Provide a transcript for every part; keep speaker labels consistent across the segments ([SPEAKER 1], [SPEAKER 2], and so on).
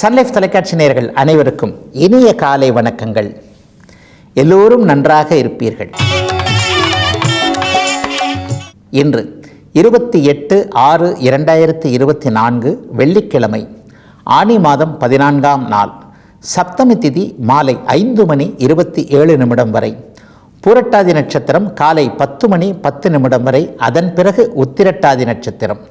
[SPEAKER 1] Sun Life தொலைக்காட்சி நேயர்கள் அனைவருக்கும் இனிய காலை வணக்கங்கள். எல்லோரும் நன்றாக இருப்பீர்கள். இன்று இருபத்தி எட்டு ஆறு இரண்டாயிரத்தி இருபத்தி நான்கு வெள்ளிக்கிழமை ஆனி மாதம் பதினான்காம் நாள் சப்தமி திதி மாலை ஐந்து மணி இருபத்தி ஏழு நிமிடம் வரை பூரட்டாதி நட்சத்திரம் காலை பத்து மணி பத்து நிமிடம் வரை அதன் பிறகு உத்திரட்டாதி நட்சத்திரம்.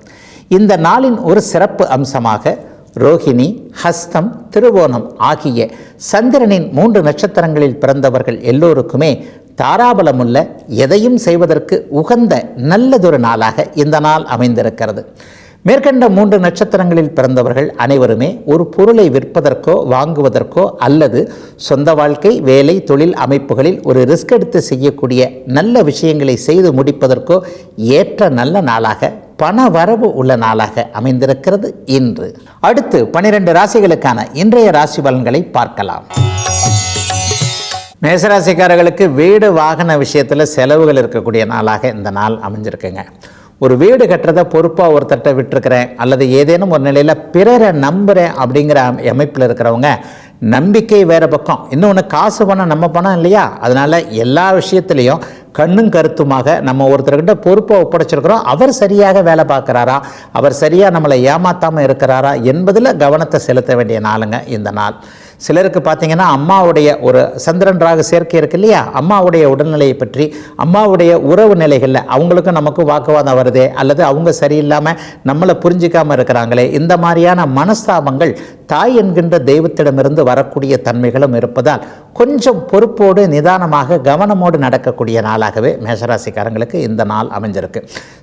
[SPEAKER 1] இந்த நாளின் ஒரு சிறப்பு அம்சமாக ரோஹிணி ஹஸ்தம் திருவோணம் ஆகிய சந்திரனின் மூன்று நட்சத்திரங்களில் பிறந்தவர்கள் எல்லோருக்குமே தாராபலமுள்ள எதையும் செய்வதற்கு உகந்த நல்லதொரு நாளாக இந்த நாள் அமைந்திருக்கிறது. மேற்கண்ட மூன்று நட்சத்திரங்களில் பிறந்தவர்கள் அனைவருமே ஒரு பொருளை விற்பதற்கோ வாங்குவதற்கோ அல்லது சொந்த வாழ்க்கை வேலை தொழில் அமைப்புகளில் ஒரு ரிஸ்க் எடுத்து செய்யக்கூடிய நல்ல விஷயங்களை செய்து முடிப்பதற்கோ ஏற்ற நல்ல நாளாக பண வரவு உள்ள நாளாக அமைந்திருக்கிறது இன்று. அடுத்து பனிரெண்டு ராசிகளுக்கான இன்றைய ராசி பலன்களை பார்க்கலாம். மேசராசிக்காரர்களுக்கு வீடு வாகன விஷயத்தில் செலவுகள் இருக்கக்கூடிய நாளாக இந்த நாள் அமைஞ்சிருக்குங்க. ஒரு வீடு கட்டுறதை பொறுப்பாக ஒருத்தட்ட விட்டுருக்கிறேன் அல்லது ஏதேனும் ஒரு நிலையில் பிறரை நம்புகிறேன் அப்படிங்கிற அமைப்பில் இருக்கிறவங்க நம்பிக்கை வேறு பக்கம். இன்னொன்று காசு பணம் நம்ம பணம் இல்லையா? அதனால் எல்லா விஷயத்துலேயும் கண்ணும் கருத்துமாக நம்ம ஒருத்தர்கிட்ட பொறுப்பை ஒப்படைச்சிருக்கிறோம். அவர் சரியாக வேலை பார்க்குறாரா? அவர் சரியாக நம்மளை ஏமாத்தாமல் இருக்கிறாரா? என்பதில் கவனத்தை செலுத்த வேண்டிய நாளுங்க இந்த நாள். சிலருக்கு பார்த்தீங்கன்னா அம்மாவுடைய ஒரு சந்திரன் ராகு சேர்க்கை இருக்கு இல்லையா? அம்மாவுடைய உடல்நிலையை பற்றி அம்மாவுடைய உறவு நிலைகளில் அவங்களுக்கும் நமக்கு வாக்குவாதம் வருதே? அல்லது அவங்க சரியில்லாமல் நம்மளை புரிஞ்சிக்காமல் இருக்கிறாங்களே? இந்த மாதிரியான மனஸ்தாபங்கள் தாய் என்கின்ற தெய்வத்திடமிருந்து வரக்கூடிய தன்மைகளும் இருப்பதால் கொஞ்சம் பொறுப்போடு நிதானமாக கவனமோடு நடக்கக்கூடிய நாளாகவே மேஷராசிக்காரங்களுக்கு இந்த நாள் அமைஞ்சிருக்கு.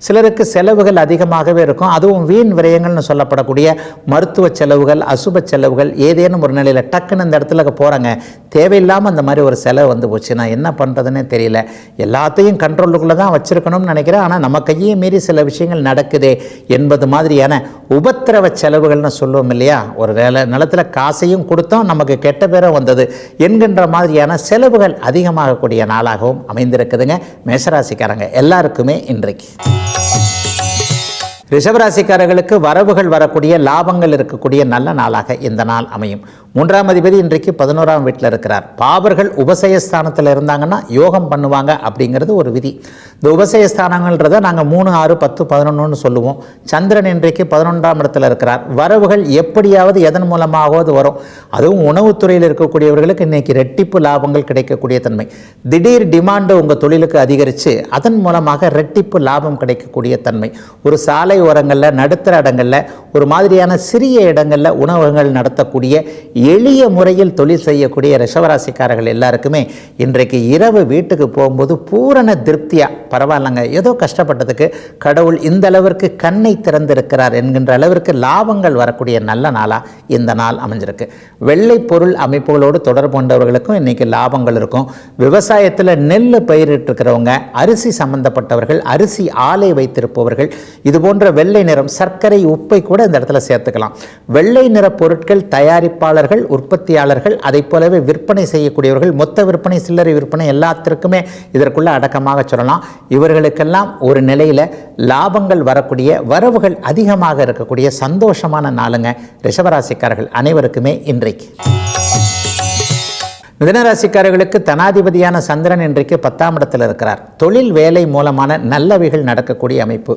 [SPEAKER 1] சிலருக்கு செலவுகள் அதிகமாகவே இருக்கும். அதுவும் வீண் விரயங்கள்னு சொல்லப்படக்கூடிய மருத்துவ செலவுகள் அசுப செலவுகள் ஏதேனும் ஒரு நிலையில் டக்குன்னு இந்த இடத்துல போகிறாங்க தேவையில்லாமல் அந்த மாதிரி ஒரு செலவு வந்து போச்சு. நான் என்ன பண்ணுறதுன்னே தெரியல. எல்லாத்தையும் கண்ட்ரோலுக்குள்ளே தான் வச்சுருக்கணும்னு நினைக்கிறேன். ஆனால் நம்ம கையே மீறி சில விஷயங்கள் நடக்குதே என்பது மாதிரியான உபத்திரவ செலவுகள்னு சொல்லுவோம் இல்லையா? ஒரு வேலை நிலத்தில் காசையும் கொடுத்தோம் நமக்கு கெட்ட பேரும் வந்தது என்கின்ற மாதிரியான செலவுகள் அதிகமாகக்கூடிய நாளாகவும் அமைந்திருக்குதுங்க. மேஷராசிக்காரங்க எல்லாருக்குமே இன்றைக்கு. ரிஷபராசிக்காரர்களுக்கு வரவுகள் வரக்கூடிய லாபங்கள் இருக்கக்கூடிய நல்ல நாளாக இந்த நாள் அமையும். மூன்றாம் அதிபதி இன்றைக்கு பதினோராம் வீட்டில் இருக்கிறார். பாபர்கள் உபசயஸ்தானத்தில் இருந்தாங்கன்னா யோகம் பண்ணுவாங்க அப்படிங்கிறது ஒரு விதி. இந்த உபசயஸ்தானங்கள்ன்றதை நாங்கள் மூணு ஆறு பத்து பதினொன்றுன்னு சொல்லுவோம். சந்திரன் இன்றைக்கு பதினொன்றாம் இடத்துல இருக்கிறார். வரவுகள் எப்படியாவது எதன் மூலமாகவது வரும். அதுவும் உணவுத்துறையில் இருக்கக்கூடியவர்களுக்கு இன்றைக்கி ரெட்டிப்பு லாபங்கள் கிடைக்கக்கூடிய தன்மை. திடீர் டிமாண்டு உங்கள் தொழிலுக்கு அதிகரித்து அதன் மூலமாக ரெட்டிப்பு லாபம் கிடைக்கக்கூடிய தன்மை. ஒரு சாலை ஓரங்களில் நடுத்தர இடங்களில் ஒரு மாதிரியான சிறிய இடங்களில் உணவகங்கள் நடத்தக்கூடிய எளிய முறையில் தொழில் செய்யக்கூடிய ரிஷவராசிக்காரர்கள் எல்லாருக்குமே இன்றைக்கு இரவு வீட்டுக்கு போகும்போது பூரண திருப்தியாக பரவாயில்லைங்க. ஏதோ கஷ்டப்பட்டதுக்கு கடவுள் இந்த அளவிற்கு கண்ணை திறந்திருக்கிறார் என்கின்ற அளவிற்கு லாபங்கள் வரக்கூடிய நல்ல நாளாக இந்த நாள் அமைஞ்சிருக்கு. வெள்ளை பொருள் அமைப்புகளோடு தொடர்பு கொண்டவர்களுக்கும் இன்றைக்கி லாபங்கள் இருக்கும். விவசாயத்தில் நெல் பயிரிட்டிருக்கிறவங்க அரிசி சம்பந்தப்பட்டவர்கள் அரிசி ஆலை வைத்திருப்பவர்கள் இது போன்ற வெள்ளை நிறம் சர்க்கரை உப்பை கூட இந்த இடத்துல சேர்த்துக்கலாம். வெள்ளை நிற பொருட்கள் தயாரிப்பாளர்கள் உற்பத்தியாளர்கள் அதை போலவே விற்பனை செய்யக்கூடியவர்கள் மொத்த விற்பனை சில்லறை விற்பனை எல்லாத்திற்குமே இதற்குள்ள அடக்கமாக சொல்லலாம். இவர்களுக்கெல்லாம் ஒரு நிலையில் லாபங்கள் வரக்கூடிய வரவுகள் அதிகமாக இருக்கக்கூடிய சந்தோஷமான நாளுங்க ரிஷபராசிக்காரர்கள் அனைவருக்குமே இன்றைக்கு. மிதனராசிக்காரர்களுக்கு தனாதிபதியான சந்திரன் இன்றைக்கு பத்தாம் இடத்தில் இருக்கிறார். தொழில் வேலை மூலமான நல்லவைகள் நடக்கக்கூடிய அமைப்பு.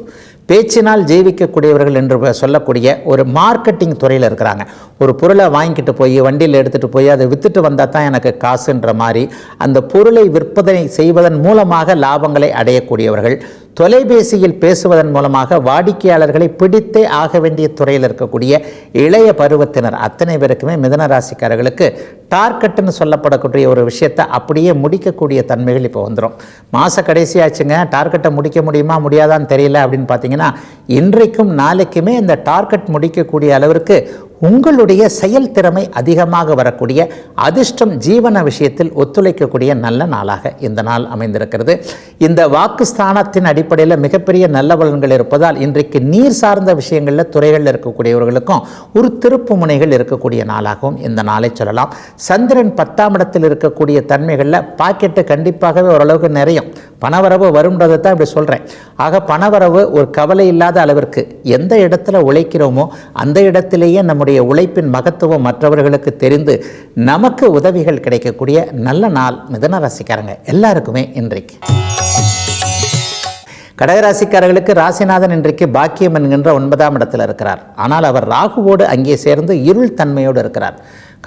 [SPEAKER 1] பேச்சினால் ஜீவிக்கக்கூடியவர்கள் என்று சொல்லக்கூடிய ஒரு மார்க்கெட்டிங் துறையில் இருக்கிறாங்க. ஒரு பொருளை வாங்கிட்டு போய் வண்டியில் எடுத்துகிட்டு போய் அதை விற்றுட்டு வந்தால் தான் எனக்கு காசுன்ற மாதிரி அந்த பொருளை விற்பனை செய்வதன் மூலமாக லாபங்களை அடையக்கூடியவர்கள். தொலைபேசியில் பேசுவதன் மூலமாக வாடிக்கையாளர்களை பிடித்தே ஆக வேண்டிய துறையில் இருக்கக்கூடிய இளைய பருவத்தினர் அத்தனை பேருக்குமே மிதன ராசிக்காரர்களுக்கு டார்கெட்டுன்னு சொல்லப்படக்கூடிய ஒரு விஷயத்தை அப்படியே முடிக்கக்கூடிய தன்மைகள் இப்போ வந்துடும் மாத கடைசியாச்சுங்க டார்கெட்டை முடிக்க முடியுமா முடியாதான்னு தெரியல அப்படின்னு பார்த்தீங்கன்னா இன்றைக்கும் நாளைக்குமே இந்த டார்கெட் முடிக்கக்கூடிய அளவிற்கு உங்களுடைய செயல் திறமை அதிகமாக வரக்கூடிய அதிர்ஷ்டம் ஜீவன விஷயத்தில் ஒத்துழைக்கக்கூடிய நல்ல நாளாக இந்த நாள் அமைந்திருக்கிறது. இந்த வாக்குஸ்தானத்தின் அடிப்படையில் மிகப்பெரிய நல்ல பலன்கள் இருப்பதால் இன்றைக்கு நீர் சார்ந்த விஷயங்களில் துறைகளில் இருக்கக்கூடியவர்களுக்கும் ஒரு திருப்பு முனைகள் இருக்கக்கூடிய நாளாகவும் இந்த நாளை சொல்லலாம். சந்திரன் பத்தாம் இடத்தில் இருக்கக்கூடிய தன்மைகளில் பாக்கெட்டு கண்டிப்பாகவே ஓரளவுக்கு நிறையும். பணவரவு வரும்ன்றதை தான் இப்படி சொல்கிறேன் ஆக பணவரவு ஒரு கவலை இல்லாத அளவிற்கு எந்த இடத்துல உழைக்கிறோமோ அந்த இடத்திலேயே நம்முடைய நம்முடைய உழைப்பின் மகத்துவம் மற்றவர்களுக்கு தெரிந்து நமக்கு உதவிகள் கிடைக்கக்கூடிய நல்ல நாள் மிதன ராசிக்காரங்க எல்லாருக்குமே இன்றைக்கு. கடகராசிக்காரர்களுக்கு ராசிநாதன் இன்றைக்கு பாக்கியம் என்கின்ற ஒன்பதாம் இடத்தில் இருக்கிறார். ஆனால் அவர் ராகுவோடு அங்கே சேர்ந்து இருள் தன்மையோடு இருக்கிறார்.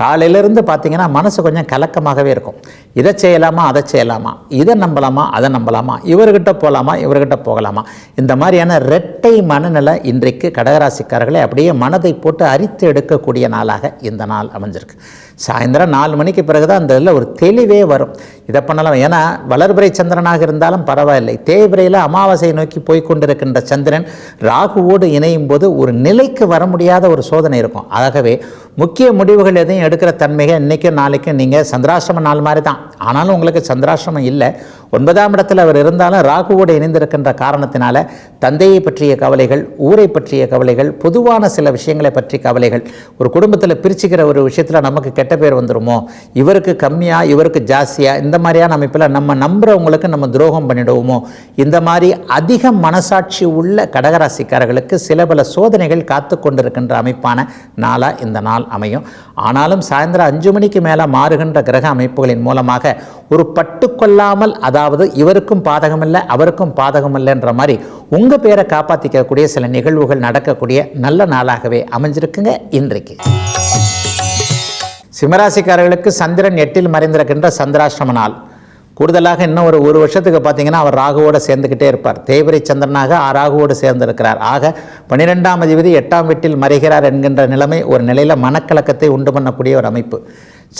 [SPEAKER 1] காலையிலேருந்து பார்த்தீங்கன்னா மனசு கொஞ்சம் கலக்கமாகவே இருக்கும். இதை செய்யலாமா அதை செய்யலாமா? இதை நம்பலாமா அதை நம்பலாமா? இவர்கிட்ட போகலாமா இவர்கிட்ட போகலாமா? இந்த மாதிரியான ரெட்டை மனநிலை இன்றைக்கு கடகராசிக்காரர்களை அப்படியே மனதை போட்டு அரித்து எடுக்கக்கூடிய நாளாக இந்த நாள் அமைஞ்சிருக்கு. சாயந்தரம் நாலு மணிக்கு பிறகு தான் அந்த இதில் ஒரு தெளிவே வரும். இதை பண்ணலாம். ஏன்னா வளர்பிறை சந்திரனாக இருந்தாலும் பரவாயில்லை. தேய்பிரையில் அமாவாசையை நோக்கி போய் கொண்டிருக்கின்ற சந்திரன் ராகுவோடு இணையும் போது ஒரு நிலைக்கு வர முடியாத ஒரு சோதனை இருக்கும். ஆகவே முக்கிய முடிவுகள் எதையும் எடுக்கிற தன்மைகள் இன்றைக்கும் நாளைக்கும் நீங்கள் சந்திராசிரம நாள் மாதிரி தான். ஆனாலும் உங்களுக்கு சந்திராசிரமம் இல்லை. ஒன்பதாம் இடத்தில் அவர் இருந்தாலும் ராகுவோடு இணைந்திருக்கின்ற காரணத்தினால தந்தையை பற்றிய கவலைகள் ஊரை பற்றிய கவலைகள் பொதுவான சில விஷயங்களை பற்றி கவலைகள் ஒரு குடும்பத்தில் பிரிச்சுக்கிற ஒரு விஷயத்தில் நமக்கு கெட்ட பேர் வந்துடுமோ இவருக்கு கம்மியாக இவருக்கு ஜாஸ்தியாக இந்த மாதிரியான அமைப்பில் நம்ம நம்புறவங்களுக்கு நம்ம துரோகம் பண்ணிடுவோமோ? இந்த மாதிரி அதிக மனசாட்சி உள்ள கடகராசிக்காரர்களுக்கு சில பல சோதனைகள் காத்து கொண்டிருக்கின்ற அமைப்பான நாளாக இந்த நாள் அமையும். ஆனாலும் சாயந்தரம் அஞ்சு மணிக்கு மேலே மாறுகின்ற கிரக அமைப்புகளின் மூலமாக ஒரு பட்டு கொள்ளாமல் அதாவது இவருக்கும் பாதகமில்லை அவருக்கும் பாதகமில்லைன்ற மாதிரி உங்கள் பேரை காப்பாற்றிக்கக்கூடிய சில நிகழ்வுகள் நடக்கக்கூடிய நல்ல நாளாகவே அமைஞ்சிருக்குங்க இன்றைக்கு. சிம்மராசிக்காரர்களுக்கு சந்திரன் எட்டில் மறைந்திருக்கின்ற சந்திராஷ்டம நாள். கூடுதலாக இன்னும் ஒரு ஒரு வருஷத்துக்கு பார்த்தீங்கன்னா அவர் ராகுவோடு சேர்ந்துக்கிட்டே இருப்பார். தேய்பிரை சந்திரனாக ஆ ராகுவோடு சேர்ந்திருக்கிறார். ஆக பன்னிரெண்டாம் அதிபதி எட்டாம் வீட்டில் மறைகிறார் என்கின்ற நிலைமை ஒரு நிலையில் மனக்கலக்கத்தை உண்டு பண்ணக்கூடிய ஒரு அமைப்பு.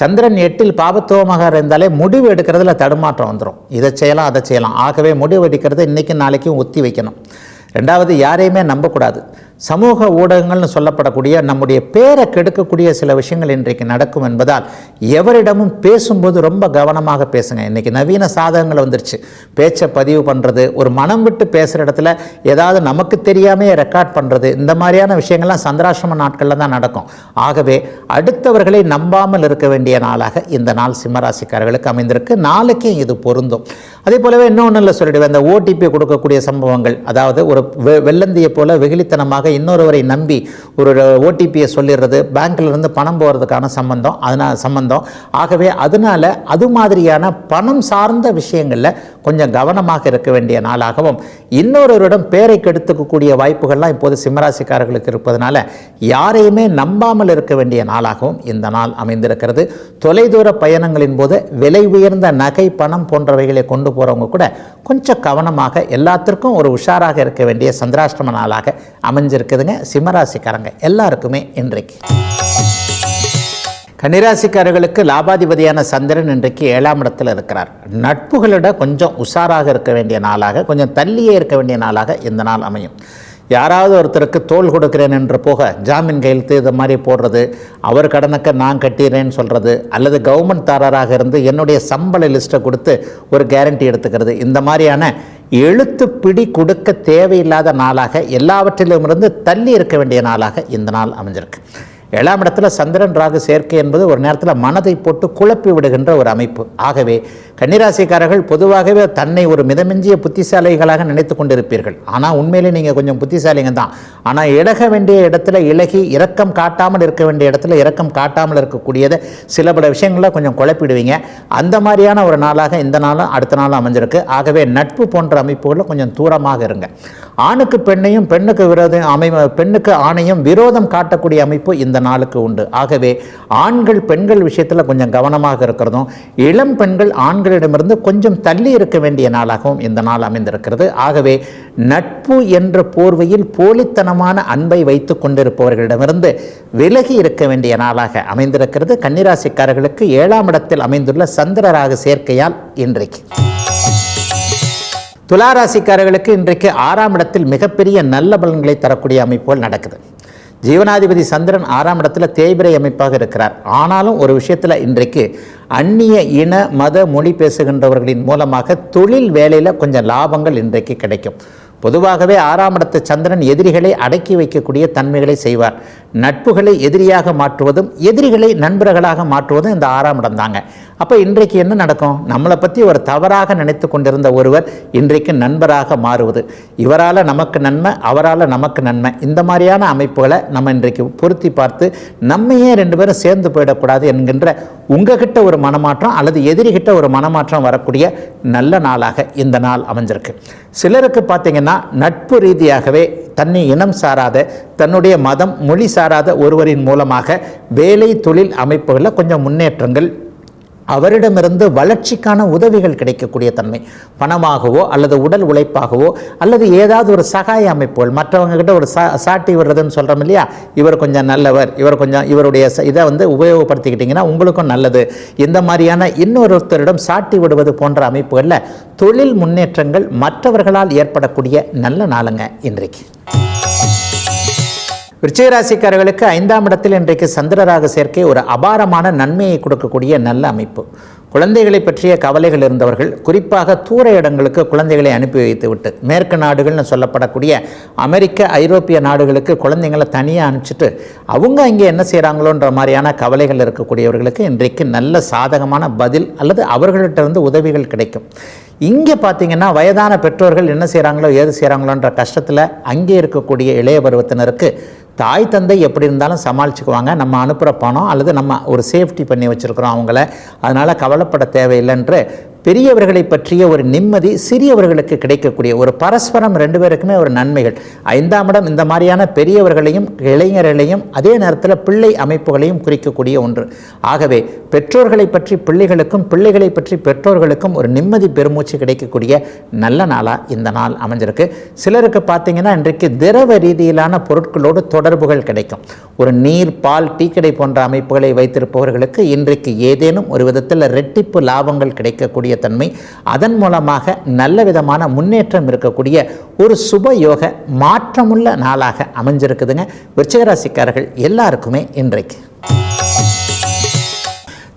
[SPEAKER 1] சந்திரன் எட்டில் பாபத்துவமாக இருந்தாலே முடிவு எடுக்கிறதுல தடுமாற்றம் வந்துடும் இதை செய்யலாம் அதை செய்யலாம். ஆகவே முடிவு எடுக்கிறது இன்றைக்கும் நாளைக்கும் ஒத்தி வைக்கணும். ரெண்டாவது யாரையுமே நம்பக்கூடாது. சமூக ஊடகங்கள்னு சொல்லப்படக்கூடிய நம்முடைய பேரை கெடுக்கக்கூடிய சில விஷயங்கள் இன்றைக்கு நடக்கும் என்பதால் எவரிடமும் பேசும்போது ரொம்ப கவனமாக பேசுங்க. இன்றைக்கி நவீன சாதகங்கள் வந்துருச்சு. பேச்சை பதிவு பண்ணுறது ஒரு மனம் விட்டு பேசுகிற இடத்துல ஏதாவது நமக்கு தெரியாமே ரெக்கார்ட் பண்ணுறது இந்த மாதிரியான விஷயங்கள்லாம் சந்திராசிரம நாட்களில் தான் நடக்கும். ஆகவே அடுத்தவர்களை நம்பாமல் இருக்க வேண்டிய நாளாக இந்த நாள் சிம்மராசிக்காரர்களுக்கு அமைந்திருக்கு. நாளைக்கும் இது பொருந்தும். அதே போலவே இன்னொன்று இல்லை சொல்லிடுவேன். இந்த ஓடிபி கொடுக்கக்கூடிய சம்பவங்கள் அதாவது ஒரு வெ வெள்ளந்தியை போல வெகுளித்தனமாக மூலமாக இன்னொருவரை நம்பி ஒரு ஓடிபியை சொல்லிடுறது பேங்க்லேருந்து பணம் போகிறதுக்கான சம்பந்தம் அதனால் சம்பந்தம். ஆகவே அதனால் அது மாதிரியான பணம் சார்ந்த விஷயங்களில் கொஞ்சம் கவனமாக இருக்க வேண்டிய நாளாகவும் இன்னொருவரிடம் பேரை கெடுத்துக்கக்கூடிய வாய்ப்புகள்லாம் இப்போது சிம்மராசிக்காரர்களுக்கு இருப்பதனால யாரையுமே நம்பாமல் இருக்க வேண்டிய நாளாகவும் இந்த நாள் அமைந்திருக்கிறது. தொலைதூர பயணங்களின் போது விலை உயர்ந்த நகை பணம் போன்றவைகளை கொண்டு போகிறவங்க கூட கொஞ்சம் கவனமாக எல்லாத்திற்கும் ஒரு உஷாராக இருக்க வேண்டிய சந்திராஷ்டிரம நாளாக அமைஞ்ச அமைஞ்சிருக்குதுங்க சிம்மராசிக்காரங்க எல்லாருக்குமே இன்றைக்கு. கன்னிராசிக்காரர்களுக்கு லாபாதிபதியான சந்திரன் இன்றைக்கு ஏழாம் இடத்தில் இருக்கிறார். நட்புகளிட கொஞ்சம் உஷாராக இருக்க வேண்டிய நாளாக கொஞ்சம் தள்ளியே இருக்க வேண்டிய நாளாக இந்த நாள் அமையும். யாராவது ஒருத்தருக்கு தோல் கொடுக்கிறேன் என்று போக ஜாமீன் கையெழுத்து இது மாதிரி போடுறது அவர் கடனுக்கு நான் கட்டிடுறேன்னு சொல்கிறது அல்லது கவர்மெண்ட் தாரராக இருந்து என்னுடைய சம்பள லிஸ்ட்டை கொடுத்து ஒரு கேரண்டி எடுத்துக்கிறது இந்த மாதிரியான எழுத்து பிடி கொடுக்க தேவையில்லாத நாளாக எல்லாவற்றிலும் இருந்து தள்ளி இருக்க வேண்டிய நாளாக இந்த நாள் அமைஞ்சிருக்கு. ஏழாம் இடத்துல சந்திரன் ராகு சேர்க்கை என்பது ஒரு நேரத்தில் மனதை போட்டு குழப்பி விடுகின்ற ஒரு அமைப்பு. ஆகவே கன்னிராசிக்காரர்கள் பொதுவாகவே தன்னை ஒரு மிதமிஞ்சிய புத்திசாலிகளாக நினைத்து கொண்டிருப்பீர்கள். ஆனால் உண்மையிலே நீங்கள் கொஞ்சம் புத்திசாலிங்க தான். ஆனால் இழக வேண்டிய இடத்துல இலகி இரக்கம் காட்டாமல் இருக்க வேண்டிய இடத்துல இரக்கம் காட்டாமல் இருக்கக்கூடியதை சில பல விஷயங்களை கொஞ்சம் குழப்பிடுவீங்க. அந்த மாதிரியான ஒரு நாளாக இந்த நாளும் அடுத்த நாளும் அமைஞ்சிருக்கு. ஆகவே நட்பு போன்ற அமைப்புகளில் கொஞ்சம் தூரமாக இருங்க. ஆணுக்கு பெண்ணையும் பெண்ணுக்கு விரோதம் அமை பெண்ணுக்கு ஆணையும் விரோதம் காட்டக்கூடிய அமைப்பு இந்த நாளுக்கு உண்டு. ஆகவே ஆண்கள் பெண்கள் விஷயத்தில் கொஞ்சம் கவனமாக இருக்கிறதும் இளம் பெண்கள் ஆண்களிடமிருந்து கொஞ்சம் தள்ளி இருக்க வேண்டிய நாளாகவும் இந்த நாள் அமைந்திருக்கிறது. ஆகவே நட்பு என்ற போர்வையில் போலித்தனமான அன்பை வைத்து கொண்டிருப்பவர்களிடமிருந்து விலகி இருக்க வேண்டிய நாளாக அமைந்திருக்கிறது. கன்னிராசிக்காரர்களுக்கு ஏழாம் இடத்தில் அமைந்துள்ள சந்திரராக சேர்க்கையால் இன்றைக்கு. துளாராசிக்காரர்களுக்கு இன்றைக்கு ஆறாம் இடத்தில் மிகப்பெரிய நல்ல பலன்களை தரக்கூடிய அமைப்புகள் நடக்குது. ஜீவனாதிபதி சந்திரன் ஆறாம் இடத்துல தேய்பிரை அமைப்பாக இருக்கிறார். ஆனாலும் ஒரு விஷயத்தில் இன்றைக்கு அந்நிய இன மத மொழி பேசுகின்றவர்களின் மூலமாக தொழில் வேலையில் கொஞ்சம் லாபங்கள் இன்றைக்கு கிடைக்கும். பொதுவாகவே ஆறாம் இடத்து சந்திரன் எதிரிகளை அடக்கி வைக்கக்கூடிய தன்மைகளை செய்வார். நட்புகளை எதிரியாக மாற்றுவதும் எதிரிகளை நண்பர்களாக மாற்றுவதும் இந்த ஆறாம் இடம் தாங்க அப்போ இன்றைக்கு என்ன நடக்கும்? நம்மளை பற்றி ஒரு தவறாக நினைத்து கொண்டிருந்த ஒருவர் இன்றைக்கு நண்பராக மாறுவது. இவரால் நமக்கு நன்மை அவரால் நமக்கு நன்மை. இந்த மாதிரியான அமைப்புகளை நம்ம இன்றைக்கு பொருத்தி பார்த்து நம்மையே ரெண்டு பேரும் சேர்ந்து போயிடக்கூடாது என்கின்ற உங்ககிட்ட ஒரு மனமாற்றம் அல்லது எதிரிகிட்ட ஒரு மனமாற்றம் வரக்கூடிய நல்ல நாளாக இந்த நாள் அமைஞ்சிருக்கு. சிலருக்கு பார்த்தீங்கன்னா நட்பு ரீதியாகவே தன்னை இனம் சாராத தன்னுடைய மதம் மொழி சாராத ஒருவரின் மூலமாக வேலை தொழில் அமைப்புகளில் கொஞ்சம் முன்னேற்றங்கள் அவரிடமிருந்து வளர்ச்சிக்கான உதவிகள் கிடைக்கக்கூடிய தன்மை. பணமாகவோ அல்லது உடல் உழைப்பாகவோ அல்லது ஏதாவது ஒரு சகாய அமைப்புகள் மற்றவங்ககிட்ட ஒரு சா சாட்டி விடுறதுன்னு சொல்கிறோம் இல்லையா? இவர் கொஞ்சம் நல்லவர் இவர் கொஞ்சம் இவருடைய இதை வந்து உபயோகப்படுத்திக்கிட்டிங்கன்னா உங்களுக்கும் நல்லது. இந்த மாதிரியான இன்னொருத்தரிடம் சாட்டி விடுவது போன்ற அமைப்புகளில் தொழில் முன்னேற்றங்கள் மற்றவர்களால் ஏற்படக்கூடிய நல்ல நாளுங்க இன்றைக்கு. விருச்சிகராசிக்காரர்களுக்கு ஐந்தாம் இடத்தில் இன்றைக்கு சந்திரராக சேர்க்கை ஒரு அபாரமான நன்மையை கொடுக்கக்கூடிய நல்ல அமைப்பு. குழந்தைகளை பற்றிய கவலைகள் இருந்தவர்கள் குறிப்பாக தூர இடங்களுக்கு குழந்தைகளை அனுப்பி வைத்து விட்டு மேற்கு நாடுகள்னு சொல்லப்படக்கூடிய அமெரிக்க ஐரோப்பிய நாடுகளுக்கு குழந்தைங்களை தனியாக அனுப்பிச்சிட்டு அவங்க அங்கே என்ன செய்கிறாங்களோன்ற மாதிரியான கவலைகள் இருக்கக்கூடியவர்களுக்கு இன்றைக்கு நல்ல சாதகமான பதில் அல்லது அவர்கள்ட்ட இருந்து உதவிகள் கிடைக்கும். இங்கே பார்த்தீங்கன்னா வயதான பெற்றோர்கள் என்ன செய்கிறாங்களோ ஏது செய்கிறாங்களோன்ற கஷ்டத்தில் அங்கே இருக்கக்கூடிய இளைய பருவத்தினருக்கு தாய் தந்தை எப்படி இருந்தாலும் சமாளிச்சுக்குவாங்க. நம்ம அனுப்புகிற பணம் அல்லது நம்ம ஒரு சேஃப்டி பண்ணி வச்சுருக்குறோம் அவங்கள. அதனால் கவலைப்பட தேவையில்லைன்று பெரியவர்களை பற்றிய ஒரு நிம்மதி சிறியவர்களுக்கு கிடைக்கக்கூடிய ஒரு பரஸ்பரம் ரெண்டு பேருக்குமே ஒரு நன்மைகள். ஐந்தாம் இடம் இந்த மாதிரியான பெரியவர்களையும் இளைஞர்களையும் அதே நேரத்தில் பிள்ளை அமைப்புகளையும் குறிக்கக்கூடிய ஒன்று. ஆகவே பெற்றோர்களை பற்றி பிள்ளைகளுக்கும் பிள்ளைகளை பற்றி பெற்றோர்களுக்கும் ஒரு நிம்மதி பெருமூச்சு கிடைக்கக்கூடிய நல்ல நாளாக இந்த நாள் அமைஞ்சிருக்கு. சிலருக்கு பார்த்தீங்கன்னா இன்றைக்கு திரவ ரீதியிலான பொருட்களோடு தொடர்புகள் கிடைக்கும். ஒரு நீர் பால் டீக்கடை போன்ற அமைப்புகளை வைத்திருப்பவர்களுக்கு இன்றைக்கு ஏதேனும் ஒரு விதத்தில் ரெட்டிப்பு லாபங்கள் கிடைக்கக்கூடிய தன்மை அதன் மூலமாக நல்ல விதமான முன்னேற்றம் இருக்கக்கூடிய ஒரு சுப யோக மாற்றமுள்ள நாளாக அமைஞ்சிருக்குதுங்க. விருச்சிகராசிக்காரர்கள் எல்லாருக்குமே இன்றைக்கு.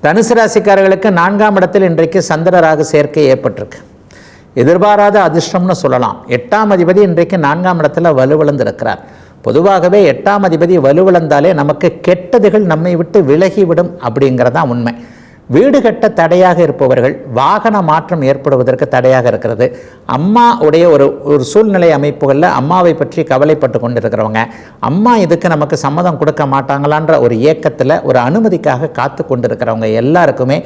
[SPEAKER 1] தனுசு ராசிக்காரர்களுக்கு நான்காம் இடத்தில் இன்றைக்கு சந்திரராக சேர்க்கை ஏற்பட்டிருக்கு. எதிர்பாராத அதிர்ஷ்டம்னு சொல்லலாம். எட்டாம் அதிபதி இன்றைக்கு நான்காம் இடத்துல வலுவிழந்திருக்கிறார் பொதுவாகவே எட்டாம் அதிபதி வலுவிழந்தாலே நமக்கு கெட்டதுகள் நம்மை விட்டு விலகிவிடும் அப்படிங்கிறதான் உண்மை. வீடு கட்ட தடையாக இருப்பவர்கள் வாகன மாற்றம் ஏற்படுவதற்கு தடையாக இருக்கிறது. அம்மா உடைய ஒரு ஒரு சூழ்நிலை அமைப்புகளில் அம்மாவை பற்றி கவலைப்பட்டு கொண்டிருக்கிறவங்க அம்மா இதுக்கு நமக்கு சம்மதம் கொடுக்க மாட்டாங்களான்ற ஒரு ஏக்கத்தில் ஒரு அனுமதிக்காக காத்து கொண்டிருக்கிறவங்க எல்லாருக்குமே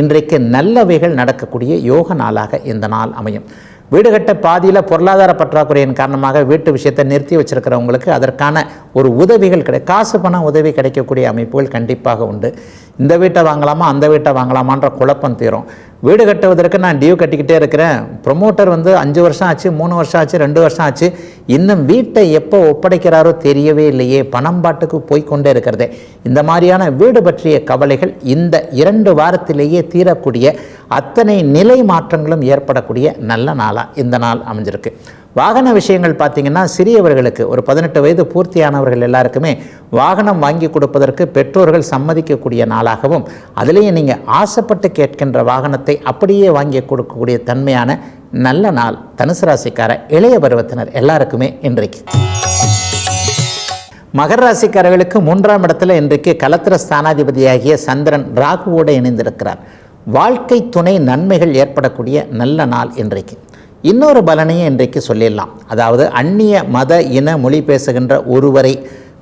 [SPEAKER 1] இன்றைக்கு நல்லவைகள் நடக்கக்கூடிய யோக நாளாக இந்த நாள் அமையும். வீடு கட்ட பாதியில் பொருளாதார பற்றாக்குறையின் காரணமாக வீட்டு விஷயத்தை நிறுத்தி வச்சிருக்கிறவங்களுக்கு அதற்கான ஒரு உதவிகள் கிடை காசு பணம் உதவி கிடைக்கக்கூடிய அமைப்புகள் கண்டிப்பாக உண்டு. இந்த வீட்டை வாங்கலாமா அந்த வீட்டை வாங்கலாமான்ற குழப்பம் தீரும். வீடு கட்டுவதற்கு நான் டியூ கட்டிக்கிட்டே இருக்கிறேன். ப்ரொமோட்டர் வந்து அஞ்சு வருஷம் ஆச்சு மூணு வருஷம் ஆச்சு ரெண்டு வருஷம் ஆச்சு. இன்னும் வீட்டை எப்போ ஒப்படைக்கிறாரோ தெரியவே இல்லையே. பணம் பாட்டுக்கு போய்க்கொண்டே இருக்கிறதே. இந்த மாதிரியான வீடு பற்றிய கவலைகள் இந்த இரண்டு வாரத்திலேயே தீரக்கூடிய அத்தனை நிலை மாற்றங்களும் ஏற்படக்கூடிய நல்ல நாளாக இந்த நாள் அமைஞ்சிருக்கு. வாகன விஷயங்கள் பார்த்தீங்கன்னா சிறியவர்களுக்கு ஒரு பதினெட்டு வயது பூர்த்தியானவர்கள் எல்லாருக்குமே வாகனம் வாங்கி கொடுப்பதற்கு பெற்றோர்கள் சம்மதிக்கக்கூடிய நாளாகவும் அதுலேயும் நீங்கள் ஆசைப்பட்டு கேட்கின்ற வாகனத்தை அப்படியே வாங்கி கொடுக்கக்கூடிய தன்மையான நல்ல நாள் தனுசு ராசிக்கார இளைய பருவத்தினர் எல்லாருக்குமே இன்றைக்கு. மகர ராசிக்காரர்களுக்கு மூன்றாம் இடத்துல இன்றைக்கு கலத்திர ஸ்தானாதிபதியாகிய சந்திரன் ராகுவோடு இணைந்திருக்கிறார். வாழ்க்கை துணை நன்மைகள் ஏற்படக்கூடிய நல்ல நாள் இன்றைக்கு. இன்னொரு பலனையும் இன்றைக்கு சொல்லிடலாம். அதாவது அந்நிய மத இன மொழி பேசுகின்ற ஒருவரை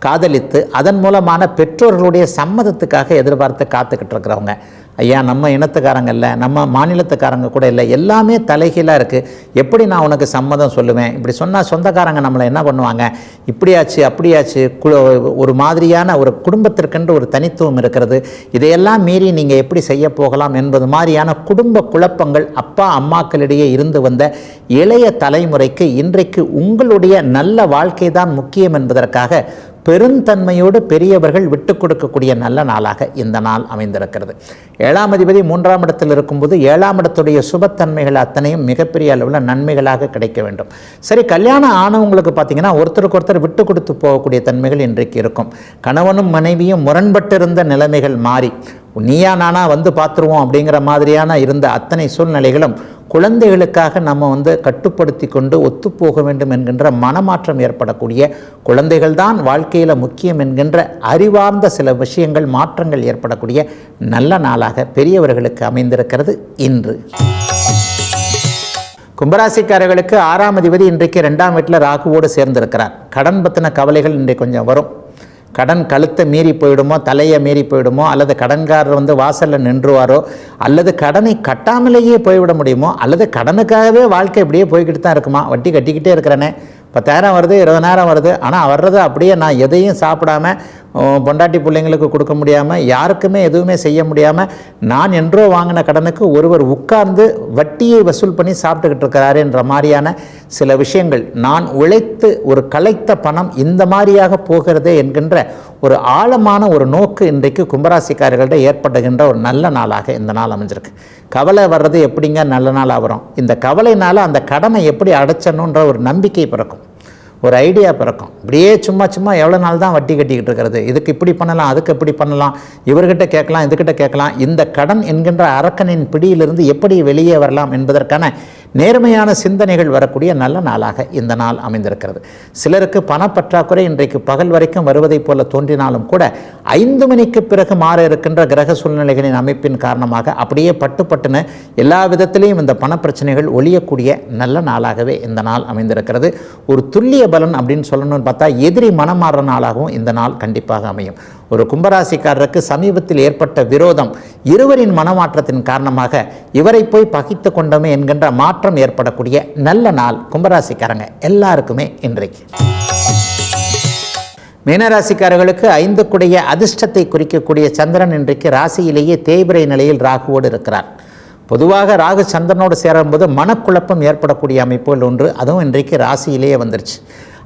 [SPEAKER 1] காதலித்து அதன் மூலமான பெற்றோர்களுடைய சம்மதத்துக்காக எதிர்பார்த்து காத்துக்கிட்டு இருக்கிறவங்க. ஐயா நம்ம இனத்துக்காரங்க இல்லை நம்ம மாநிலத்துக்காரங்க கூட இல்லை எல்லாமே தலைகீழாக இருக்குது எப்படி நான் உனக்கு சம்மதம் சொல்லுவேன்? இப்படி சொன்னால் சொந்தக்காரங்க நம்மளை என்ன பண்ணுவாங்க? இப்படியாச்சு அப்படியாச்சு ஒரு மாதிரியான ஒரு குடும்பத்திற்கென்று ஒரு தனித்துவம் இருக்கிறது. இதையெல்லாம் மீறி நீங்கள் எப்படி செய்ய போகலாம் என்பது மாதிரியான குடும்ப குழப்பங்கள் அப்பா அம்மாக்களிடையே இருந்து வந்த இளைய தலைமுறைக்கு இன்றைக்கு உங்களுடைய நல்ல வாழ்க்கை தான் முக்கியம் என்பதற்காக பெருந்தன்மையோடு பெரியவர்கள் விட்டு கொடுக்கக்கூடிய நல்ல நாளாக இந்த நாள் அமைந்திருக்கிறது. ஏழாம் அதிபதி மூன்றாம் இடத்தில் இருக்கும்போது ஏழாம் இடத்துடைய சுபத்தன்மைகள் அத்தனையும் மிகப்பெரிய அளவில் நன்மைகளாக கிடைக்க வேண்டும். சரி கல்யாணம் ஆனவங்களுக்கு பார்த்தீங்கன்னா ஒருத்தருக்கு ஒருத்தர் விட்டு கொடுத்து போகக்கூடிய தன்மைகள் இன்றைக்கு இருக்கும். கணவனும் மனைவியும் முரண்பட்டிருந்த நிலைமைகள் மாறி நீயா நானா வந்து பார்த்துருவோம் அப்படிங்கிற மாதிரியான இருந்த அத்தனை சூழ்நிலைகளும் குழந்தைகளுக்காக நம்ம வந்து கட்டுப்படுத்தி கொண்டு ஒத்துப்போக வேண்டும் என்கின்ற மனமாற்றம் ஏற்படக்கூடிய குழந்தைகள் தான் வாழ்க்கையில் முக்கியம் என்கின்ற அறிவார்ந்த சில விஷயங்கள் மாற்றங்கள் ஏற்படக்கூடிய நல்ல நாளாக பெரியவர்களுக்கு அமைந்திருக்கிறது இன்று. கும்பராசிக்காரர்களுக்கு ஆறாம் அதிபதி இன்றைக்கு ரெண்டாம் வீட்டில் ராகுவோடு சேர்ந்திருக்கிறார். கடன் பற்றின கவலைகள் இன்றைக்கு கொஞ்சம் வரும். கடன் கழுத்தை மீறி போயிடுமோ தலையை மீறி போயிடுமோ அல்லது கடன்காரர் வந்து வாசலில் நின்றுவாரோ அல்லது கடனை கட்டாமலேயே போய்விட முடியுமோ அல்லது கடனுக்காகவே வாழ்க்கை இப்படியே போய்கிட்டு தான் இருக்குமா? வட்டி கட்டிக்கிட்டே இருக்கிறேனே. பத்தாயிரம் வருது இருபதனாயிரம் வருது. ஆனால் வர்றது அப்படியே நான் எதையும் சாப்பிடாம பொண்டாட்டி பிள்ளைங்களுக்கு கொடுக்க முடியாமல் யாருக்குமே எதுவுமே செய்ய முடியாமல் நான் என்றோ வாங்கின கடனுக்கு ஒருவர் உட்கார்ந்து வட்டியை வசூல் பண்ணி சாப்பிட்டுக்கிட்டு இருக்கிறாருன்ற மாதிரியான சில விஷயங்கள். நான் உழைத்து ஒரு கலைத்த பணம் இந்த மாதிரியாக போகிறதே என்கின்ற ஒரு ஆழமான ஒரு நோக்கு இன்றைக்கு கும்பராசிக்காரர்கள்ட்ட ஏற்படுகின்ற ஒரு நல்ல நாளாக இந்த நாள் அமைஞ்சிருக்கு. கவலை வர்றது எப்படிங்க நல்ல நாளாக வரும்? இந்த கவலைனால் அந்த கடனை எப்படி அடைச்சணுன்ற ஒரு நம்பிக்கை பிறக்கும். ஒரு ஐடியா பிறக்கும். இப்படியே சும்மா சும்மா எவ்வளோ நாள் தான் வட்டி கட்டிக்கிட்டு இருக்கிறது? இதுக்கு இப்படி பண்ணலாம் அதுக்கு இப்படி பண்ணலாம் இவர்கிட்ட கேட்கலாம் இதுக்கிட்ட கேட்கலாம். இந்த கடன் என்கின்ற அரக்கனின் பிடியிலிருந்து எப்படி வெளியே வரலாம் என்பதற்கான நேர்மையான சிந்தனைகள் வரக்கூடிய நல்ல நாளாக இந்த நாள் அமைந்திருக்கிறது. சிலருக்கு பணப்பற்றாக்குறை இன்றைக்கு பகல் வரைக்கும் வருவதைப் போல தோன்றினாலும் கூட ஐந்து மணிக்கு பிறகு மாற இருக்கின்ற கிரக சூழ்நிலைகளின் அமைப்பின் காரணமாக அப்படியே பட்டு எல்லா விதத்திலையும் இந்த பணப்பிரச்சனைகள் ஒழியக்கூடிய நல்ல நாளாகவே இந்த நாள் அமைந்திருக்கிறது. ஒரு துல்லிய பலன் அப்படின்னு சொல்லணும்னு பார்த்தா எதிரி மனம் மாறுற நாளாகவும் இந்த நாள் கண்டிப்பாக அமையும். ஒரு கும்பராசிக்காரருக்கு சமீபத்தில் ஏற்பட்ட விரோதம் இருவரின் மனமாற்றத்தின் காரணமாக இவரை போய் பகித்து கொண்டோமே என்கின்ற மாற்றம் ஏற்படக்கூடிய நல்ல நாள் கும்பராசிக்காரங்க எல்லாருக்குமே இன்றைக்கு. மீனராசிக்காரர்களுக்கு ஐந்துக்குடைய அதிர்ஷ்டத்தை குறிக்கக்கூடிய சந்திரன் இன்றைக்கு ராசியிலேயே தேய்பிரை நிலையில் ராகுவோடு இருக்கிறார். பொதுவாக ராகு சந்திரனோடு சேரும்போது மனக்குழப்பம் ஏற்படக்கூடிய அமைப்புகள் ஒன்று அதுவும் இன்றைக்கு ராசியிலேயே வந்துருச்சு.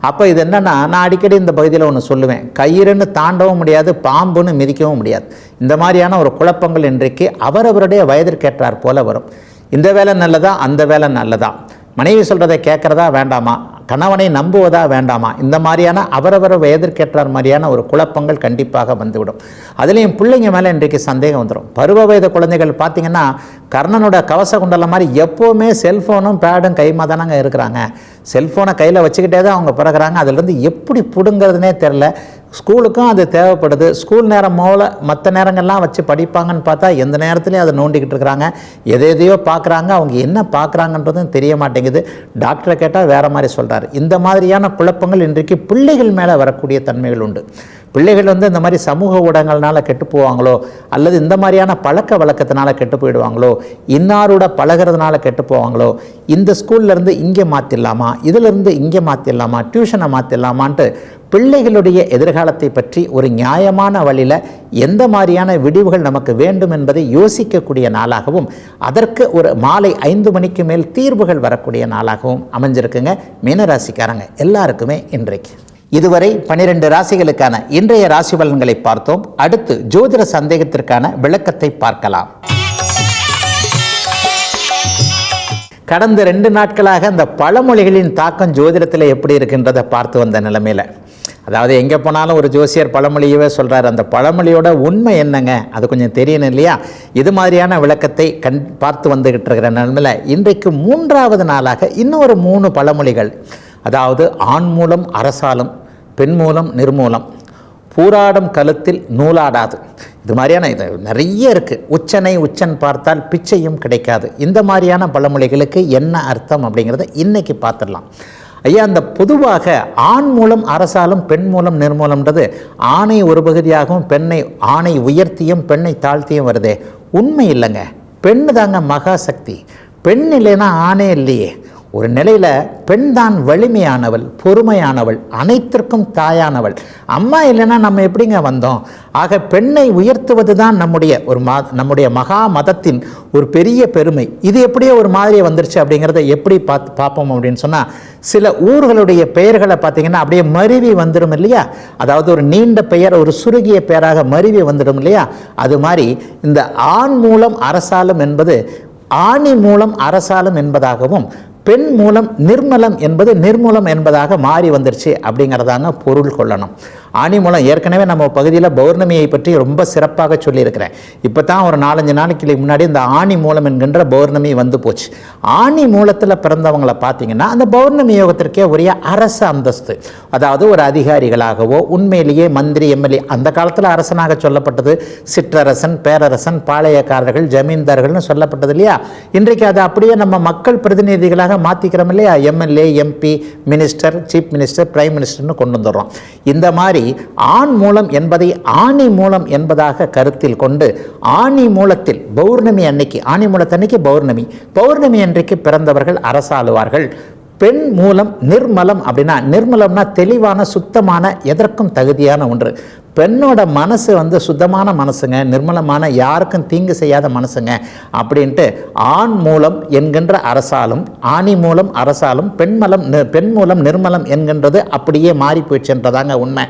[SPEAKER 1] அப்போ இது என்னென்னா நான் அடிக்கடி இந்த பகுதியில் ஒன்று சொல்லுவேன். கயிறுன்னு தாண்டவும் முடியாது பாம்புன்னு மிதிக்கவும் முடியாது. இந்த மாதிரியான ஒரு குழப்பங்கள் இன்றைக்கு அவரவருடைய வயதிற்கேற்றார் போல வரும். இந்த வேலை நல்லதா அந்த வேலை நல்லதா? மனைவி சொல்கிறத கேட்குறதா வேண்டாமா? கணவனை நம்புவதா வேண்டாமா? இந்த மாதிரியான அவரவர் வயதிற்கேற்றார் மாதிரியான ஒரு குழப்பங்கள் கண்டிப்பாக வந்துவிடும். அதுலேயும் பிள்ளைங்க மேலே இன்றைக்கு சந்தேகம் வந்துடும் பருவ வயது குழந்தைகள் பார்த்தீங்கன்னா கர்ணனோட கவச குண்டலம் மாதிரி எப்போவுமே செல்ஃபோனும் பேடும் கைமா தானங்க இருக்கிறாங்க. செல்ஃபோனை கையில் வச்சுக்கிட்டே தான் அவங்க பிறகுறாங்க. அதுலேருந்து எப்படி பிடுங்கிறதுனே தெரில ஸ்கூலுக்கும் அது தேவைப்படுது. ஸ்கூல் நேரம் போல் மற்ற நேரங்கள்லாம் வச்சு படிப்பாங்கன்னு பார்த்தா எந்த நேரத்துலையும் அதை நோண்டிக்கிட்டு இருக்கிறாங்க. எதை எதையோ பார்க்குறாங்க. அவங்க என்ன பார்க்குறாங்கன்றதும் தெரிய மாட்டேங்குது. டாக்டரை கேட்டால் வேறு மாதிரி சொல்கிறார் இந்த மாதிரியான குழப்பங்கள் இன்றைக்கு பிள்ளைகள் மேலே வரக்கூடிய தன்மைகள் உண்டு. பிள்ளைகள் வந்து இந்த மாதிரி சமூக ஊடகங்கள்னால கெட்டு போவாங்களோ? அல்லது இந்த மாதிரியான பழக்க வழக்கத்தினால கெட்டு போயிடுவாங்களோ? இன்னாரோட பழகிறதுனால கெட்டு போவாங்களோ? இந்த ஸ்கூல்ல இருந்து இங்கே மாற்றிடலாமா இதிலிருந்து இங்கே மாற்றிடலாமா டியூஷனை மாற்றிடலாமான்ட்டு பிள்ளைகளுடைய எதிர்காலத்தை பற்றி ஒரு நியாயமான வழியில் எந்த மாதிரியான விடிவுகள் நமக்கு வேண்டும் என்பதை யோசிக்கக்கூடிய நாளாகவும் அதற்கு ஒரு மாலை ஐந்து மணிக்கு மேல் தீர்வுகள் வரக்கூடிய நாளாகவும் அமைஞ்சிருக்குங்க. மீனராசிக்காரங்க எல்லாருக்குமே இன்றைக்கு. இதுவரை பனிரெண்டு ராசிகளுக்கான இன்றைய ராசி பலன்களை பார்த்தோம். அடுத்து ஜோதிட சந்தேகத்திற்கான விளக்கத்தை பார்க்கலாம். கடந்த ரெண்டு நாட்களாக அந்த பழமொழிகளின் தாக்கம் ஜோதிடத்தில் எப்படி இருக்கின்றதை பார்த்து வந்த நிலைமையில். அதாவது எங்கே போனாலும் ஒரு ஜோசியர் பழமொழியவே சொல்கிறார் அந்த பழமொழியோட உண்மை என்னங்க? அது கொஞ்சம் தெரியணும் இல்லையா? இது மாதிரியான விளக்கத்தை கண் பார்த்து வந்துகிட்டு இருக்கிற நிலமையில் இன்றைக்கு மூன்றாவது நாளாக இன்னொரு மூணு பழமொழிகள். அதாவது ஆண் மூலம் அரசாலும் பெண் மூலம் நிர்மூலம். பூராடும் கழுத்தில் நூலாடாது. இது மாதிரியான இது நிறைய இருக்குது உச்சனை உச்சன் பார்த்தால் பிச்சையும் கிடைக்காது. இந்த மாதிரியான பழமொழிகளுக்கு என்ன அர்த்தம் அப்படிங்கிறத இன்றைக்கி பார்த்துடலாம். ஐயா அந்த பொதுவாக ஆண் மூலம் அரசாலும் பெண் மூலம் நிர்மூலம்ன்றது ஆணை ஒரு பகுதியாகவும் பெண்ணை ஆணை உயர்த்தியும் பெண்ணை தாழ்த்தியும் வருதே. உண்மை இல்லைங்க. பெண்ணு தாங்க மகாசக்தி. பெண் இல்லைன்னா ஆணே இல்லையே. ஒரு நிலையில் பெண் தான் வலிமையானவள் பொறுமையானவள் அனைத்திற்கும் தாயானவள். அம்மா இல்லைன்னா நம்ம எப்படிங்க வந்தோம்? ஆக பெண்ணை உயர்த்துவது தான் நம்முடைய ஒரு மா நம்முடைய மகா மதத்தின் ஒரு பெரிய பெருமை. இது எப்படியோ ஒரு மாதிரி வந்துருச்சு அப்படிங்கிறத எப்படி பார்த்து பார்ப்போம் அப்படின்னு சொன்னால் சில ஊர்களுடைய பெயர்களை பார்த்தீங்கன்னா அப்படியே மருவி வந்துடும் இல்லையா? அதாவது ஒரு நீண்ட பெயர் ஒரு சுருகிய பெயராக மருவி வந்துடும் இல்லையா? அது மாதிரி இந்த ஆண் மூலம் அரசாலும் என்பது ஆணி மூலம் அரசாலும் என்பதாகவும் பெண் மூலம் நிர்மலம் என்பது நிர்மூலம் என்பதாக மாறி வந்துருச்சு அப்படிங்கிறதாங்க பொருள் கொள்ளணும். ஆணி மூலம் ஏற்கனவே நம்ம பகுதியில் பௌர்ணமியை பற்றி ரொம்ப சிறப்பாக சொல்லியிருக்கிறேன். இப்போ தான் ஒரு நாலஞ்சு நாளைக்கு முன்னாடி இந்த ஆணி மூலம் என்கின்ற பௌர்ணமி வந்து போச்சு. ஆணி மூலத்தில் பிறந்தவங்களை பார்த்தீங்கன்னா அந்த பௌர்ணமி யோகத்திற்கே உரிய அரசு அந்தஸ்து அதாவது ஒரு அதிகாரிகளாகவோ உண்மையிலேயே மந்திரி எம்எல்ஏ அந்த காலத்தில் அரசனாக சொல்லப்பட்டது சிற்றரசன் பேரரசன் பாளையக்காரர்கள் ஜமீன்தார்கள்னு சொல்லப்பட்டது இல்லையா? இன்றைக்கு அதை அப்படியே நம்ம மக்கள் பிரதிநிதிகளாக மாற்றிக்கிறோம் இல்லையா? MLA MP minister chief minister prime மினிஸ்டர்னு கொண்டு வந்துடுறோம். இந்த மாதிரி ஆண் மூலம் என்பதை ஆணி மூலம் என்பதாக கருத்தில் கொண்டு ஆணி மூலத்தில் பௌர்ணமி அன்னைக்கு ஆணி மூலத்தன்னைக்கு பௌர்ணமி. பௌர்ணமி அன்றைக்கு பிறந்தவர்கள் அரசாளுவார்கள். பெண் மூலம் நிர்மலம் அப்படின்னா நிர்மலம்னா தெளிவான சுத்தமான எதற்கும் தகுதியான ஒன்று. பெண்ணோட மனசு வந்து சுத்தமான மனசுங்க நிர்மலமான யாருக்கும் தீங்கு செய்யாத மனசுங்க அப்படின்ட்டு ஆண் மூலம் என்கின்ற அரசாலும் ஆணி மூலம் அரசாலும் பெண்மலம் பெண் மூலம் நிர்மலம் என்கின்றது அப்படியே மாறி போயிடுச்சுன்றதாங்க உண்மை.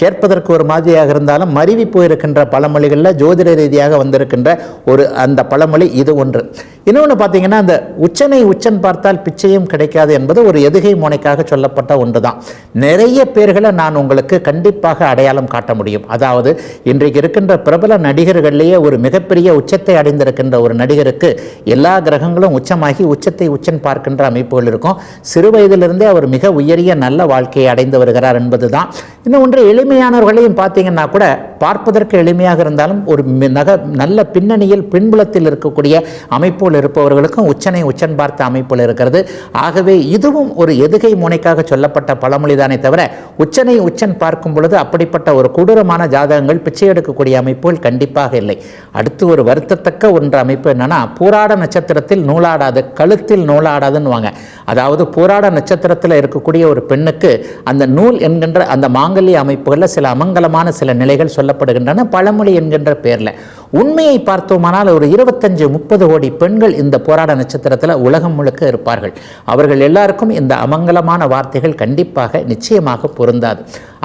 [SPEAKER 1] கேட்பதற்கு ஒரு மாதிரியாக இருந்தாலும் மருவி போயிருக்கின்ற பழமொழிகளில் ஜோதிட ரீதியாக வந்திருக்கின்ற ஒரு அந்த பழமொழி இது ஒன்று. இன்னொன்று பார்த்தீங்கன்னா அந்த உச்சனை உச்சன் பார்த்தால் பிச்சையும் கிடைக்காது என்பது ஒரு எதுகை மோனைக்காக சொல்லப்பட்ட ஒன்று தான் நிறைய பேர்களை நான் உங்களுக்கு கண்டிப்பாக அடையாளம் காட்ட முடியும். அதாவது இன்றைக்கு இருக்கின்ற பிரபல நடிகர்கள்லேயே ஒரு மிகப்பெரிய உச்சத்தை அடைந்திருக்கின்ற ஒரு நடிகருக்கு எல்லா கிரகங்களும் உச்சமாகி உச்சத்தை உச்சன் பார்க்கின்ற அமைப்புகள் இருக்கும். சிறு வயதிலிருந்தே அவர் மிக உயரிய நல்ல வாழ்க்கையை அடைந்து வருகிறார் என்பது தான் இன்னும் ஒன்று எளிமையானவர்களையும் பார்த்தீங்கன்னா கூட பார்ப்பதற்கு எளிமையாக இருந்தாலும் ஒரு நக நல்ல பின்னணியில் பின்புலத்தில் இருக்கக்கூடிய அமைப்போல் இருப்பவர்களுக்கும் உச்சனை உச்சன் பார்த்த அமைப்பில் இருக்கிறது. ஆகவே இதுவும் ஒரு எதுகை முனைக்காக சொல்லப்பட்ட பழமொழிதானே தவிர உச்சனை உச்சன் பார்க்கும் பொழுது அப்படிப்பட்ட ஒரு கொடூரமான ஜாதகங்கள் பிச்சை எடுக்கக்கூடிய அமைப்புகள் கண்டிப்பாக இல்லை. அடுத்து ஒரு வருத்தத்தக்க ஒன்று அமைப்பு என்னன்னா பூராட நட்சத்திரத்தில் நூலாடாது கழுத்தில் நூலாடாதுன்னுவாங்க. அதாவது பூராட நட்சத்திரத்தில் இருக்கக்கூடிய ஒரு பெண்ணுக்கு அந்த நூல் என்கின்ற அந்த மாங்கல்ய அமைப்புகளில் சில அமங்கலமான சில நிலைகள் சொல்லப்படுகின்றன. பழமொழி என்கின்ற பேரில். உண்மையை பார்த்தோமானால் ஒரு இருபத்தஞ்சு முப்பது கோடி பெண்கள் இந்த போராட நட்சத்திரத்தில் உலகம் முழுக்க இருப்பார்கள். அவர்கள் எல்லாருக்கும் இந்த அமங்கலமான வார்த்தைகள் கண்டிப்பாக நிச்சயமாக பொருந்தாது.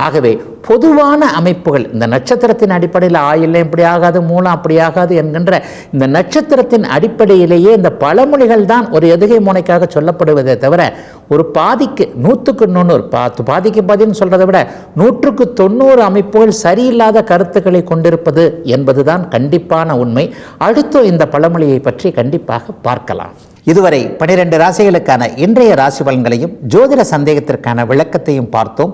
[SPEAKER 1] ஆகவே பொதுவான அமைப்புகள் இந்த நட்சத்திரத்தின் அடிப்படையில் ஆயில்லை இப்படி ஆகாது மூலம் அப்படி ஆகாது என்கின்ற இந்த நட்சத்திரத்தின் அடிப்படையிலேயே இந்த பழமொழிகள் தான் ஒரு எதுகை முனைக்காக சொல்லப்படுவதே தவிர ஒரு பாதிக்கு நூற்றுக்கு நூறு பாத்து பாதிக்கு பாதின்னு சொல்கிறத விட நூற்றுக்கு தொண்ணூறு அமைப்புகள் சரியில்லாத கருத்துக்களை கொண்டிருப்பது என்பதுதான் கண்டிப்பான உண்மை. அடுத்து இந்த பழமொழியை பற்றி கண்டிப்பாக பார்க்கலாம். இதுவரை பனிரெண்டு ராசிகளுக்கான இன்றைய ராசி பலன்களையும் ஜோதிட சந்தேகத்திற்கான விளக்கத்தையும் பார்த்தோம்.